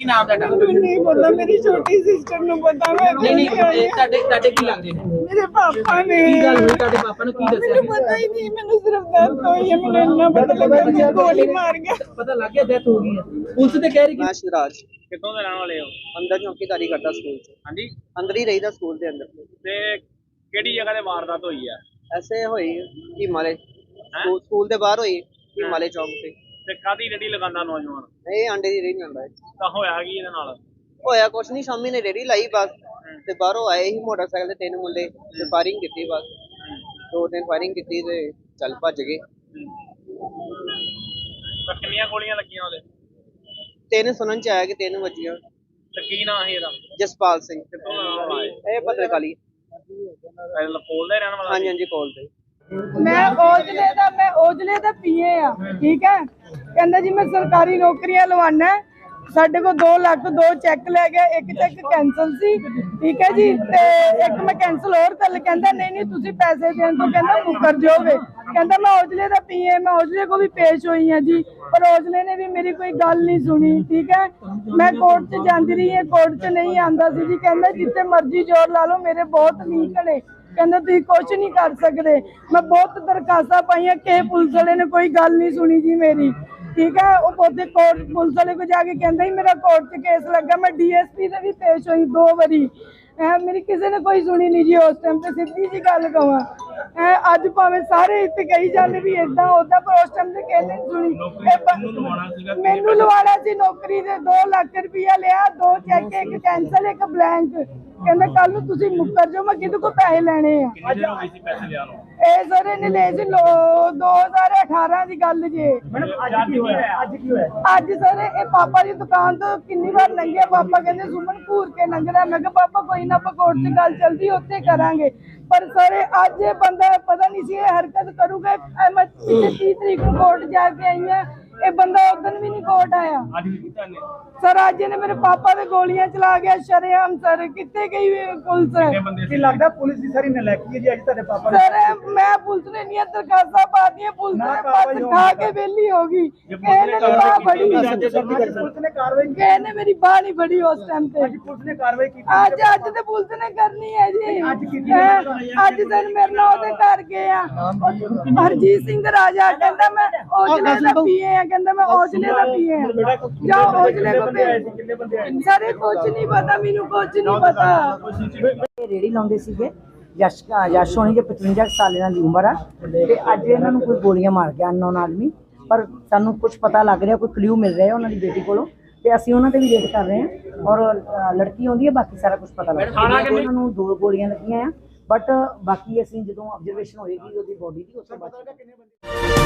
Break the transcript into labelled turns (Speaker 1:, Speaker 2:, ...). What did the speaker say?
Speaker 1: ਕੀ ਨਾਮ ਤੁਹਾਡਾ?
Speaker 2: ਮੈਨੂੰ ਨਹੀਂ ਪਤਾ ਮੇਰੀ ਛੋਟੀ ਸਿਸਟਰ ਨੂੰ ਪਤਾ ਮੈਂ
Speaker 1: ਨਹੀਂ ਨਹੀਂ ਇਹ ਤੁਹਾਡੇ ਤੁਹਾਡੇ ਕੀ ਲੱਗਦੇ ਨੇ?
Speaker 2: ਮੇਰੇ ਪਾਪਾ ਨੇ।
Speaker 1: ਕੀ ਗੱਲ ਹੋਈ? ਤੁਹਾਡੇ ਪਾਪਾ ਨੂੰ ਕੀ ਦੱਸਿਆ
Speaker 2: ਮੈਨੂੰ ਪਤਾ ਹੀ ਨਹੀਂ ਮੈਨੂੰ ਸਿਰਫ ਦਰਦ ਹੋਈ ਹੈ ਮੈਨੂੰ ਇੰਨਾ ਪਤਾ ਲੱਗਾ ਕਿ ਗੋਲੀ ਮਾਰ ਗਿਆ।
Speaker 1: ਪਤਾ ਲੱਗ ਗਿਆ ਡੈਥ ਹੋ ਗਈ ਹੈ। ਪੁਲਿਸ ਤੇ ਕਹਿ ਰਹੀ ਕਿ
Speaker 3: ਮੈਂ ਸ਼ਿਵਰਾਜ।
Speaker 4: ਕਿੱਥੋਂ ਦੇ ਰਹਿਣ ਵਾਲੇ ਹੋ?
Speaker 3: ਅੰਦਰ ਚੌਕੀਦਾਰੀ ਕਰਦਾ ਸਕੂਲ 'ਚ।
Speaker 4: ਹਾਂਜੀ।
Speaker 3: ਅੰਦਰ ਹੀ ਰਹੀਦਾ ਸਕੂਲ ਦੇ ਅੰਦਰ।
Speaker 4: ਤੇ ਕਿਹੜੀ ਜਗ੍ਹਾ ਤੇ ਵਾਰਦਾਤ ਹੋਈ ਹੈ?
Speaker 3: ਐਸੇ ਹੋਈ ਹਿਮਾਲੇ। ਸਕੂਲ ਸਕੂਲ ਦੇ ਬਾਹਰ ਹੋਈ ਹਿਮਾਲੇ ਚੌਕ ਤੇ।
Speaker 4: ਤੇ ਕਾਦੀ ਰੇੜੀ ਲਗਾਉਂਦਾ ਨੌਜਵਾਨ?
Speaker 3: ਇਹ ਆਂਡੇ ਦੀ ਰੇਹੜੀ ਜਾਂਦਾ ਹੈ
Speaker 4: ਤਾਂ ਹੋਇਆ ਕੀ ਇਹਦੇ ਨਾਲ?
Speaker 3: ਹੋਇਆ ਕੁਛ ਨਹੀਂ ਸ਼ਾਮੀ ਨੇ ਰੇਹੜੀ ਲਾਈ ਬਸ। ਤੇ ਬਾਹਰੋਂ ਆਏ ਹੀ ਮੋਟਰਸਾਈਕਲ ਤੇ ਤਿੰਨ ਮੁੰਡੇ ਤੇ ਫਾਇਰਿੰਗ ਕੀਤੀ ਬਸ। ਦੋ ਤਿੰਨ ਫਾਇਰਿੰਗ ਕੀਤੀ ਤੇ ਚੱਲ ਭੱਜ ਗਏ।
Speaker 4: ਤਾਂ ਕਿੰਨੀਆਂ ਗੋਲੀਆਂ ਲੱਗੀਆਂ ਉਹਦੇ?
Speaker 3: ਤਿੰਨ ਸੁਣਨ ਚ ਆਇਆ ਕਿ ਤਿੰਨ ਵੱਜੀਆਂ।
Speaker 4: ਤੇ ਕੀ ਨਾਂ ਸੀ ਇਹਦਾ?
Speaker 3: ਜਸਪਾਲ ਸਿੰਘ।
Speaker 4: ਕਿੱਥੋਂ ਦਾ
Speaker 3: ਇਹ ਪੱਤਰਕਾਲੀ
Speaker 4: ਦਾ ਰਹਿਣ ਵਾਲਾ
Speaker 3: ਹਾਂਜੀ ਹਾਂਜੀ ਕੋਲ ਤੇ
Speaker 2: ਮੈਂ ਔਜਲੇ ਦਾ ਮੈਂ ਔਜਲੇ ਦਾ ਪੀਏ ਆ, ਠੀਕ ਹੈ? ਕਹਿੰਦਾ ਜੀ, ਮੈਂ ਸਰਕਾਰੀ ਨੌਕਰੀਆਂ ਲਵਾਣਾ ਸਾਡੇ ਕੋਲ 2 ਲੱਖ, ਦੋ ਚੈੱਕ ਲੈ ਗਿਆ ਇੱਕ ਚੈੱਕ ਕੈਨਸਲ ਸੀ, ਠੀਕ ਹੈ ਜੀ? ਤੇ ਇੱਕ ਮੈਂ ਕੈਨਸਲ ਹੋਰ ਕਰ ਕਹਿੰਦਾ ਨਹੀਂ ਨਹੀਂ, ਤੁਸੀਂ ਪੈਸੇ ਦੇਣ ਤੋਂ ਕਹਿੰਦਾ ਮੁੱਕਰ ਜਾਓਗੇ। ਕਹਿੰਦਾ ਮੈਂ ਔਜਲੇ ਦਾ ਪੀਏ ਮੈਂ ਔਜਲੇ ਕੋ ਵੀ ਪੇਸ਼ ਹੋਈ ਹਾਂ ਜੀ, ਪਰ ਔਜਲੇ ਨੇ ਵੀ ਮੇਰੀ ਕੋਈ ਗੱਲ ਨਹੀਂ ਸੁਣੀ, ਠੀਕ ਹੈ? ਮੈਂ ਕੋਰਟ 'ਚ ਜਾਂਦੀ ਰਹੀ ਹਾਂ ਕੋਰਟ 'ਚ ਨਹੀਂ ਆਂਦਾ ਸੀ ਜੀ, ਕਹਿੰਦਾ ਜਿੱਥੇ ਮਰਜ਼ੀ ਜ਼ੋਰ ਲਾ ਲਓ, ਮੇਰੇ ਬਹੁਤ ਨੀਕ ਨੇ। ਕਹਿੰਦਾ ਤੁਸੀਂ ਕੁਝ ਨਹੀਂ ਕਰ ਸਕਦੇ, ਮੈਂ ਬਹੁਤ ਦਰਖਾਸਤਾਂ ਪਾਈਆਂ, ਕਿ ਪੁਲਿਸ ਵਾਲੇ ਨੇ ਕੋਈ ਗੱਲ ਨਹੀਂ ਸੁਣੀ ਜੀ ਮੇਰੀ। ਠੀਕ ਹੈ, ਉਹ ਪੋਤੇ ਕੋਰਟ, ਪੁਲਿਸ ਵਾਲੇ ਕੋ ਜਾ ਕੇ ਕਹਿੰਦਾ ਹੀ ਮੇਰਾ ਕੋਰਟ 'ਚ ਕੇਸ ਲੱਗਾ, ਮੈਂ ਡੀਐਸਪੀ ਦੇ ਵੀ ਪੇਸ਼ ਹੋਈ ਦੋ ਵਾਰੀ। ਐ ਮੇਰੀ ਕਿਸੇ ਨੇ ਕੋਈ ਸੁਣੀ ਨਹੀਂ ਜੀ, ਉਸ ਟਾਈਮ ਤੇ ਸਿੱਧੀ ਜੀ ਗੱਲ ਕਹਾਂ ਅੱਜ ਭਾਵੇਂ ਸਾਰੇ ਇੱਥੇ ਕਹੀ ਜਾਂਦੇ ਵੀ ਇਦਾਂ ਉਦਾਂ ਪਰ ਉਸ ਟਾਈਮ ਤੇ ਨੇ ਨਹੀਂ ਸੁਣੀ ਮੈਨੂੰ ਲਵਾਣਾ ਸੀ ਨੌਕਰੀ ਦੇ 2 ਲੱਖ ਰੁਪਇਆ ਲਿਆ ਦੋ ਚੈੱਕ ਇੱਕ ਕੈਂਸਲ ਇੱਕ ਬਲੈਂਕ। ਕਹਿੰਦਾ ਕੱਲ ਨੂੰ ਤੁਸੀਂ ਮੁੱਕਰ ਜਾਓ ਮੈਂ ਕਿਹਦੇ ਕੋ ਪੈਸੇ ਲੈਣੇ ਆ?
Speaker 4: ਨੂੰ?
Speaker 2: ਇਹ ਸਰ ਇਹਨੇ ਲਏ ਸੀ ਲੋ- 2018 ਦੀ ਗੱਲ ਜੇ।
Speaker 4: ਅੱਜ ਕੀ ਹੋਇਆ? ਅੱਜ ਕੀ ਹੋਇਆ?
Speaker 2: ਅੱਜ ਸਰ ਇਹ ਪਾਪਾ ਦੀ ਦੁਕਾਨ ਤੋਂ ਕਿੰਨੀ ਵਾਰ ਲੰਘਿਆ? ਪਾਪਾ ਕਹਿੰਦੇ ਸੁਮਨ ਘੂਰ ਕੇ ਲੰਘਦਾ ਮੈਂ ਕਿਹਾ ਪਾਪਾ ਕੋਈ ਨਾ ਕੋਰਟ 'ਚ ਗੱਲ ਚੱਲਦੀ ਉੱਥੇ ਕਰਾਂਗੇ। ਪਰ ਸਰ ਅੱਜ ਇਹ ਬੰਦਾ ਪਤਾ ਨਹੀਂ ਸੀ ਇਹ ਹਰਕਤ ਕਰੂਗਾ। ਇਹ ਮੈਂ 30 ਤਰੀਕ ਨੂੰ ਕੋਰਟ ਜਾ ਕੇ ਆਈ ਹਾਂ। ਇਹ ਬੰਦਾ ਉਦੋਂ ਵੀ ਨਹੀਂ ਕੋਰਟ ਆਇਆ।
Speaker 4: ਅੱਜ ਵੀ ਕੀਤਾ ਨੇ
Speaker 2: ਸਰ ਅੱਜ ਇਹਨੇ ਮੇਰੇ ਪਾਪਾ ਦੇ ਗੋਲੀਆਂ ਚਲਾ ਗਿਆ ਸ਼ਰੇਆਮ ਸਰ ਕਿੱਥੇ ਗਈ ਇਹ ਪੁਲਿਸ?
Speaker 4: ਕਿੰਨੇ ਬੰਦੇ ਸੀ?
Speaker 5: ਲੱਗਦਾ ਪੁਲਿਸ ਦੀ ਸਾਰੀ ਨਲਾਇਕੀ ਹੈ ਜੀ ਅੱਜ ਤੁਹਾਡੇ ਪਾਪਾ
Speaker 2: ਸਰ ਮੈਂ ਪੁਲਿਸ ਨੇ ਨੀਆਂ ਦਰਖਾਸਤਾਂ ਪਾਤੀਆਂ ਪੁਲਿਸ ਨੇ ਬਸ ਖਾ ਕੇ ਵਿਹਲੀ ਹੋ ਗਈ। ਇਹਨੇ ਮੇਰੀ ਬਾਹ ਫੜੀ।
Speaker 5: ਪੁਲਿਸ ਨੇ ਕਾਰਵਾਈ ਕੀਤੀ।
Speaker 2: ਇਹਨੇ ਮੇਰੀ ਬਾਹ ਨਹੀਂ ਫੜੀ ਉਸ ਟਾਈਮ ਤੇ।
Speaker 5: ਪੁਲਿਸ ਨੇ ਕਾਰਵਾਈ ਕੀਤੀ।
Speaker 2: ਅੱਜ ਅੱਜ ਤੇ ਪੁਲਿਸ ਨੇ ਕਰਨੀ ਹੈ ਜੀ।
Speaker 5: ਅੱਜ ਕੀਤੀ
Speaker 2: ਹੈਂ? ਅੱਜ ਸਰ ਮੇਰੇ ਨਾਲ ਉਹਦੇ ਘਰ ਗਏ ਆ। ਉਹ ਹਰਜੀਤ ਸਿੰਘ ਰਾਜਾ ਕਹਿੰਦਾ ਮੈਂ ਔਜਲੇ ਦਾ ਪੀਏ ਆ ਕਹਿੰਦਾ ਮੈਂ ਔਜਲੇ ਦਾ ਪੀਏ ਜਾ ਔਜਲੇ ਕੋ
Speaker 5: ਆਏ
Speaker 2: ਸਾਰੇ ਕੁਝ ਨਹੀਂ ਪਤਾ ਮੈਨੂੰ ਕੁਝ ਨਹੀਂ ਪਤਾ।
Speaker 6: ਇਹ ਰੇੜੀ ਲਾਉਂਦੇ ਸੀਗੇ ਯਸ਼ ਯਸ਼ ਹੋਣੀ ਦੇ 55 ਕੁ ਸਾਲ ਇਹਨਾਂ ਦੀ ਉਮਰ ਆ। ਤੇ ਅੱਜ ਇਹਨਾਂ ਨੂੰ ਕੋਈ ਗੋਲੀਆਂ ਮਾਰ ਗਿਆ ਅਨਨੋਨ ਆਦਮੀ। ਪਰ ਸਾਨੂੰ ਕੁਝ ਪਤਾ ਲੱਗ ਰਿਹਾ ਕੋਈ ਕਲੂ ਮਿਲ ਰਿਹਾ ਉਹਨਾਂ ਦੀ ਬੇਟੀ ਕੋਲੋਂ। ਤੇ ਅਸੀਂ ਉਹਨਾਂ ਤੇ ਵੀ ਰੇਡ ਕਰ ਰਹੇ ਹਾਂ ਔਰ ਲੜਕੀ ਆਉਂਦੀ ਹੈ ਬਾਕੀ ਸਾਰਾ ਕੁਝ ਪਤਾ ਲੱਗ ਰਿਹਾ। ਉਹਨਾਂ ਨੂੰ ਦੋ ਗੋਲੀਆਂ ਲੱਗੀਆਂ ਆ। ਬਟ ਬਾਕੀ ਅਸੀਂ ਜਦੋਂ ਆਬਜ਼ਰਵੇਸ਼ਨ ਹੋਏਗੀ ਉਹਦੀ ਬੋਡੀ ਦੀ ਉਸ ਤੋਂ ਬਾਅਦ